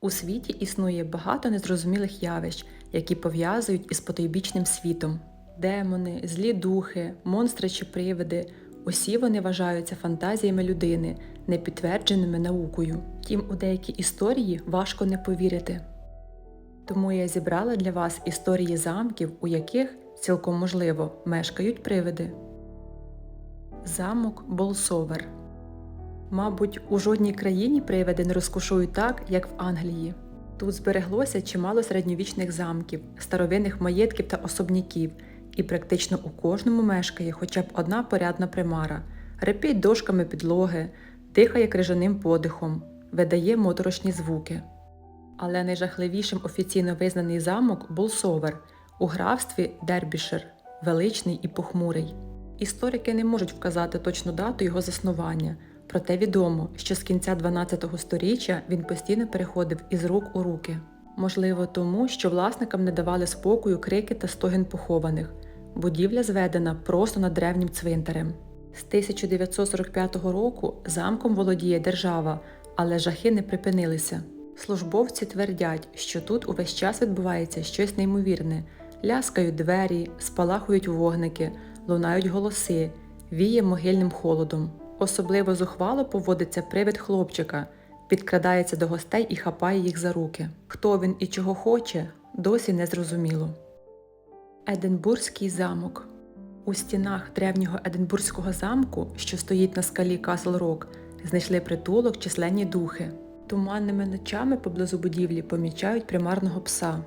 У світі існує багато незрозумілих явищ, які пов'язують із потойбічним світом. Демони, злі духи, монстри чи привиди усі вони вважаються фантазіями людини, не підтвердженими наукою. Втім, у деякі історії важко не повірити. Тому я зібрала для вас історії замків, у яких, цілком можливо, мешкають привиди. Замок Болсовер Мабуть, у жодній країні привиди не розкошують так, як в Англії. Тут збереглося чимало середньовічних замків, старовинних маєтків та особняків, і практично у кожному мешкає хоча б одна порядна примара, репіть дошками підлоги, дихає крижаним подихом, видає моторошні звуки. Але найжахливішим офіційно визнаний замок Болсовер у графстві Дербішир, величний і похмурий. Історики не можуть вказати точну дату його заснування, проте відомо, що з кінця 12 століття він постійно переходив із рук у руки. Можливо, тому, що власникам не давали спокою крики та стогін похованих. Будівля зведена просто над древнім цвинтарем. З 1945 року замком володіє держава, але жахи не припинилися. Службовці твердять, що тут увесь час відбувається щось неймовірне: ляскають двері, спалахують вогники, лунають голоси, віє могильним холодом. Особливо зухвало поводиться привид хлопчика, підкрадається до гостей і хапає їх за руки. Хто він і чого хоче, досі не зрозуміло. Единбурзький замок у стінах древнього Единбурзького замку, що стоїть на скалі Касл Рок, знайшли притулок численні духи. Туманними ночами поблизу будівлі помічають примарного пса.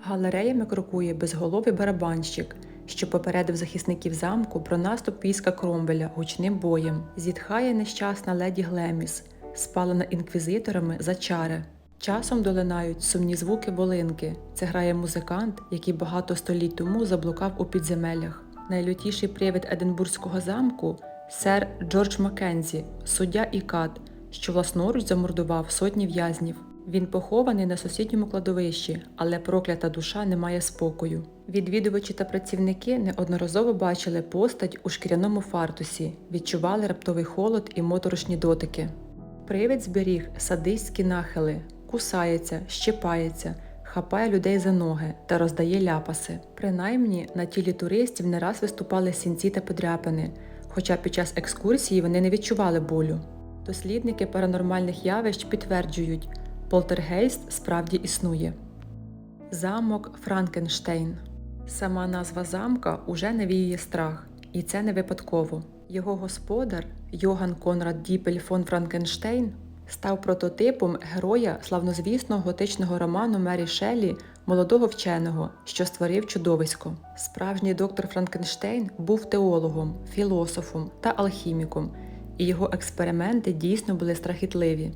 Галереями крокує безголовий барабанщик, що попередив захисників замку про наступ війська Кромвеля гучним боєм. Зітхає нещасна леді Глеміс, спалена інквізиторами за чари. Часом долинають сумні звуки волинки. Це грає музикант, який багато століть тому заблукав у підземеллях. Найлютіший привид Единбурзького замку сер Джордж Маккензі, суддя і кат, що власноруч замордував сотні в'язнів. Він похований на сусідньому кладовищі, але проклята душа не має спокою. Відвідувачі та працівники неодноразово бачили постать у шкіряному фартусі, відчували раптовий холод і моторошні дотики. Привид зберіг садистські нахили, кусається, щипається, хапає людей за ноги та роздає ляпаси. Принаймні на тілі туристів не раз виступали сінці та подряпини, хоча під час екскурсії вони не відчували болю. Дослідники паранормальних явищ підтверджують, полтергейст справді існує. Замок Франкенштейн. Сама назва замка уже навіює страх, і це не випадково. Його господар Йоган Конрад Діпель фон Франкенштейн став прототипом героя славнозвісного готичного роману Мері Шеллі молодого вченого, що створив чудовисько. Справжній доктор Франкенштейн був теологом, філософом та алхіміком, і його експерименти дійсно були страхітливі.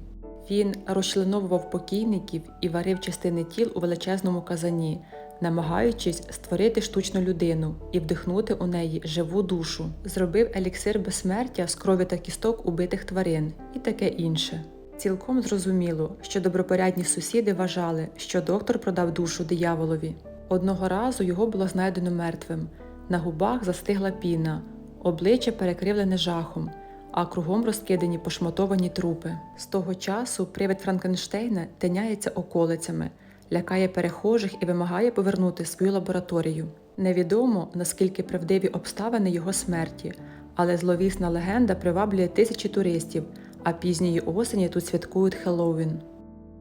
Він розчленовував покійників і варив частини тіл у величезному казані, намагаючись створити штучну людину і вдихнути у неї живу душу, зробив еліксир безсмертя з крові та кісток убитих тварин і таке інше. Цілком зрозуміло, що добропорядні сусіди вважали, що доктор продав душу дияволові. Одного разу його було знайдено мертвим, на губах застигла піна, обличчя перекривлене жахом а кругом розкидані пошматовані трупи. З того часу привид Франкенштейна тиняється околицями, лякає перехожих і вимагає повернути свою лабораторію. Невідомо наскільки правдиві обставини його смерті, але зловісна легенда приваблює тисячі туристів, а пізньої осені тут святкують Хеллоуін.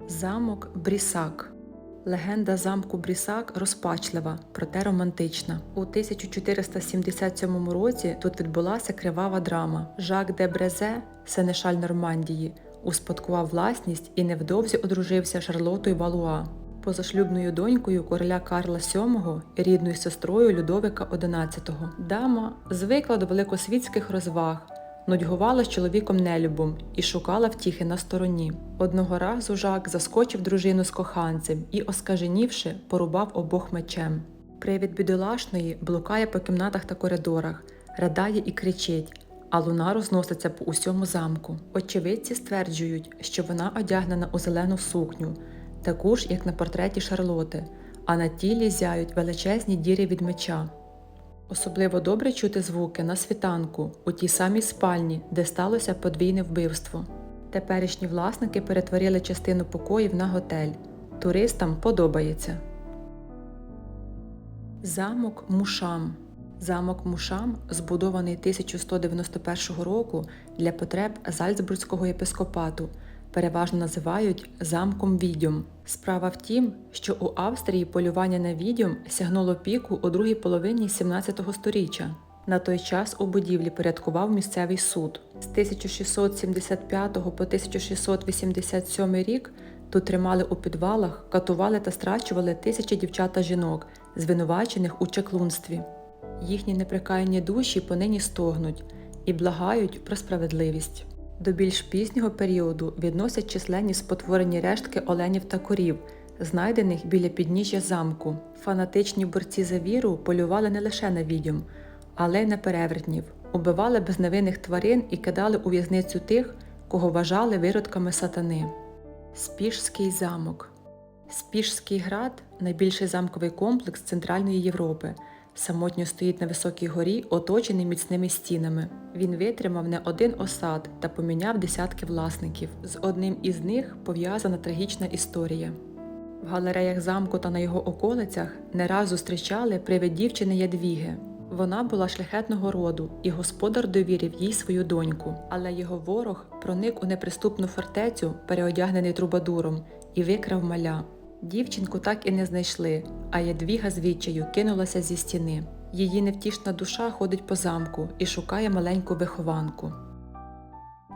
Замок Брісак Легенда замку Брісак розпачлива, проте романтична. У 1477 році тут відбулася кривава драма. Жак де Брезе, сенешаль Нормандії, успадкував власність і невдовзі одружився Шарлотою Валуа, позашлюбною донькою короля Карла VII і рідною сестрою Людовика XI. Дама звикла до великосвітських розваг нудьгувала з чоловіком нелюбом і шукала втіхи на стороні. Одного разу Жак заскочив дружину з коханцем і, оскаженівши, порубав обох мечем. Привід бідолашної блукає по кімнатах та коридорах, радає і кричить, а луна розноситься по усьому замку. Очевидці стверджують, що вона одягнена у зелену сукню, таку ж, як на портреті Шарлоти, а на тілі зяють величезні діри від меча. Особливо добре чути звуки на світанку у тій самій спальні, де сталося подвійне вбивство. Теперішні власники перетворили частину покоїв на готель. Туристам подобається. Замок Мушам. Замок Мушам збудований 1191 року для потреб Зальцбурзького єпископату. Переважно називають замком відьом. Справа в тім, що у Австрії полювання на відьом сягнуло піку у другій половині 17 століття. На той час у будівлі порядкував місцевий суд. З 1675 по 1687 рік тут тримали у підвалах, катували та страчували тисячі дівчат та жінок, звинувачених у чаклунстві. Їхні неприкаяні душі понині стогнуть і благають про справедливість. До більш пізнього періоду відносять численні спотворені рештки оленів та корів, знайдених біля підніжжя замку. Фанатичні борці за віру полювали не лише на відьом, але й на перевертнів, убивали безневинних тварин і кидали у в'язницю тих, кого вважали виродками сатани. Спішський замок. Спішський град найбільший замковий комплекс Центральної Європи. Самотньо стоїть на високій горі, оточений міцними стінами. Він витримав не один осад та поміняв десятки власників. З одним із них пов'язана трагічна історія. В галереях замку та на його околицях не раз зустрічали привид дівчини Ядвіги. Вона була шляхетного роду, і господар довірив їй свою доньку, але його ворог проник у неприступну фортецю, переодягнений трубадуром, і викрав маля. Дівчинку так і не знайшли, а Ядвіга з відчаю кинулася зі стіни. Її невтішна душа ходить по замку і шукає маленьку вихованку.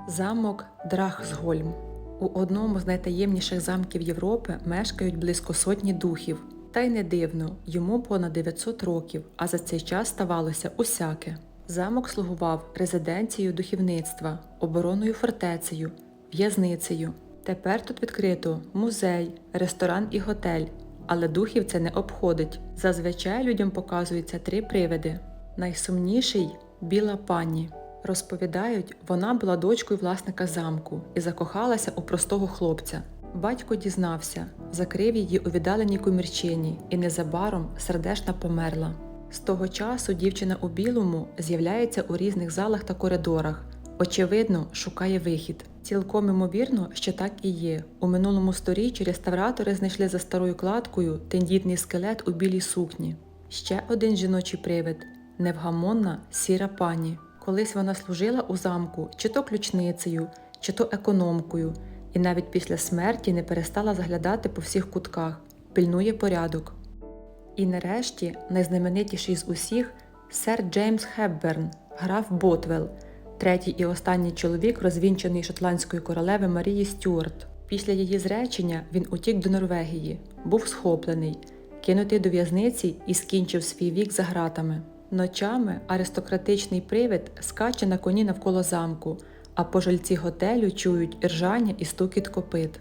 Замок Драхсгольм. У одному з найтаємніших замків Європи мешкають близько сотні духів. Та й не дивно, йому понад 900 років, а за цей час ставалося усяке. Замок слугував резиденцією духівництва, оборонною фортецею, в'язницею. Тепер тут відкрито музей, ресторан і готель, але духів це не обходить. Зазвичай людям показуються три привиди. Найсумніший біла пані. Розповідають, вона була дочкою власника замку і закохалася у простого хлопця. Батько дізнався, закрив її у віддаленій комірчині, і незабаром сердешна померла. З того часу дівчина у білому з'являється у різних залах та коридорах. Очевидно, шукає вихід. Цілком імовірно, що так і є. У минулому сторіччі реставратори знайшли за старою кладкою тендітний скелет у білій сукні. Ще один жіночий привид невгамонна сіра пані. Колись вона служила у замку чи то ключницею, чи то економкою, і навіть після смерті не перестала заглядати по всіх кутках, пильнує порядок. І нарешті найзнаменитіший з усіх сер Джеймс Хепберн, граф Ботвелл, третій і останній чоловік, розвінчений шотландської королеви Марії Стюарт. Після її зречення він утік до Норвегії, був схоплений, кинутий до в'язниці і скінчив свій вік за гратами. Ночами аристократичний привид скаче на коні навколо замку, а пожильці готелю чують іржання і стукіт копит.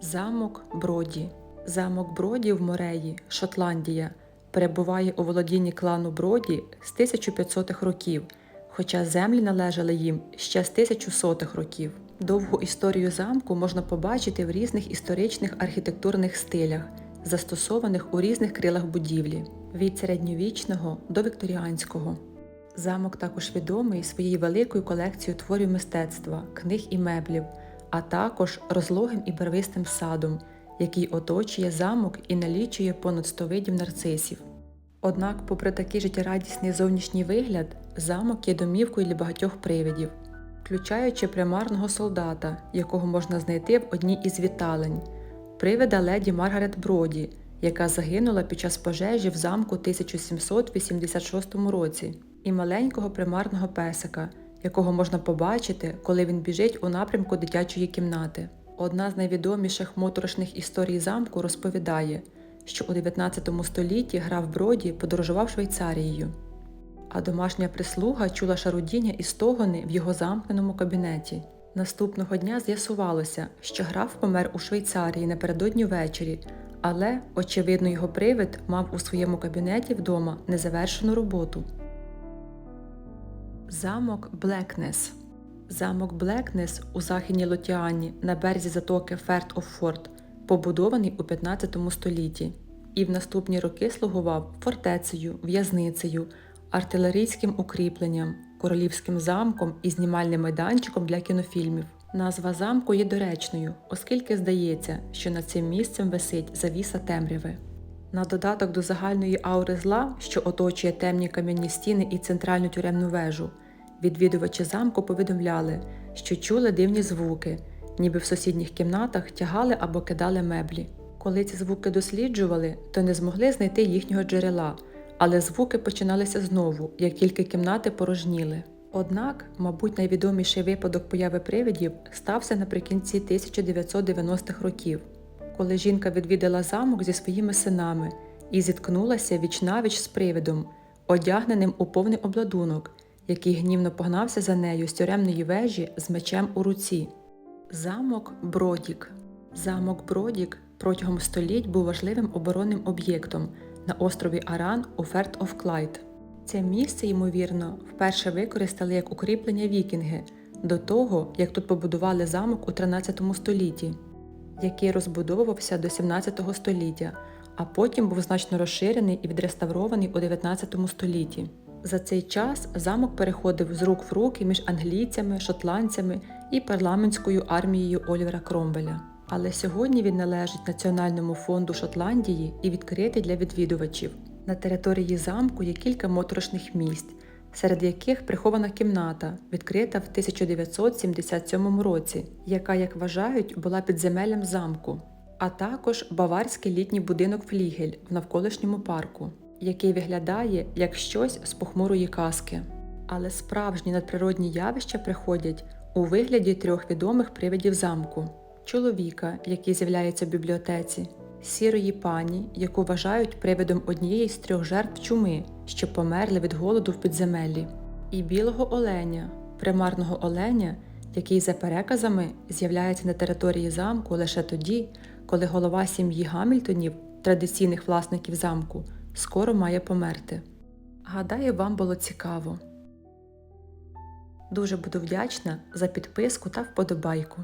Замок Броді. Замок Броді в Мореї, Шотландія, перебуває у володінні клану Броді з 1500-х років, хоча землі належали їм ще з 1100-х років. Довгу історію замку можна побачити в різних історичних архітектурних стилях, застосованих у різних крилах будівлі від середньовічного до вікторіанського. Замок також відомий своєю великою колекцією творів мистецтва, книг і меблів, а також розлогим і барвистим садом, який оточує замок і налічує понад 100 видів нарцисів. Однак, попри такий життєрадісний зовнішній вигляд, замок є домівкою для багатьох привидів, включаючи примарного солдата, якого можна знайти в одній із віталень, привида леді Маргарет Броді, яка загинула під час пожежі в замку 1786 році, і маленького примарного песика, якого можна побачити, коли він біжить у напрямку дитячої кімнати. Одна з найвідоміших моторошних історій замку розповідає, що у 19 столітті граф Броді подорожував Швейцарією, а домашня прислуга чула шарудіння і стогони в його замкненому кабінеті. Наступного дня з'ясувалося, що граф помер у Швейцарії напередодні ввечері, але, очевидно, його привид мав у своєму кабінеті вдома незавершену роботу. Замок Блекнес Замок Блекнес у західній Лотіані на березі затоки Ферт оф Форт побудований у 15 столітті і в наступні роки слугував фортецею, в'язницею, артилерійським укріпленням, королівським замком і знімальним майданчиком для кінофільмів. Назва замку є доречною, оскільки здається, що над цим місцем висить завіса темряви. На додаток до загальної аури зла, що оточує темні кам'яні стіни і центральну тюремну вежу, відвідувачі замку повідомляли, що чули дивні звуки, ніби в сусідніх кімнатах тягали або кидали меблі. Коли ці звуки досліджували, то не змогли знайти їхнього джерела, але звуки починалися знову, як тільки кімнати порожніли. Однак, мабуть, найвідоміший випадок появи привидів стався наприкінці 1990-х років, коли жінка відвідала замок зі своїми синами і зіткнулася віч-навіч з привидом, одягненим у повний обладунок, який гнівно погнався за нею з тюремної вежі з мечем у руці. Замок Бродік. Замок Бродік протягом століть був важливим оборонним об'єктом на острові Аран у Ферт оф Клайд. Це місце, ймовірно, вперше використали як укріплення вікінги до того, як тут побудували замок у 13 столітті, який розбудовувався до 17 століття, а потім був значно розширений і відреставрований у 19 столітті. За цей час замок переходив з рук в руки між англійцями, шотландцями і парламентською армією Олівера Кромвеля. Але сьогодні він належить Національному фонду Шотландії і відкритий для відвідувачів. На території замку є кілька моторошних місць, серед яких прихована кімната, відкрита в 1977 році, яка, як вважають, була підземеллям замку, а також баварський літній будинок Флігель в навколишньому парку, який виглядає як щось з похмурої казки. Але справжні надприродні явища приходять у вигляді трьох відомих привидів замку: чоловіка, який з'являється в бібліотеці, сірої пані, яку вважають привидом однієї з трьох жертв чуми, що померли від голоду в підземеллі, і білого оленя, примарного оленя, який за переказами з'являється на території замку лише тоді, коли голова сім'ї Гамільтонів, традиційних власників замку, скоро має померти. Гадаю, вам було цікаво. Дуже буду вдячна за підписку та вподобайку.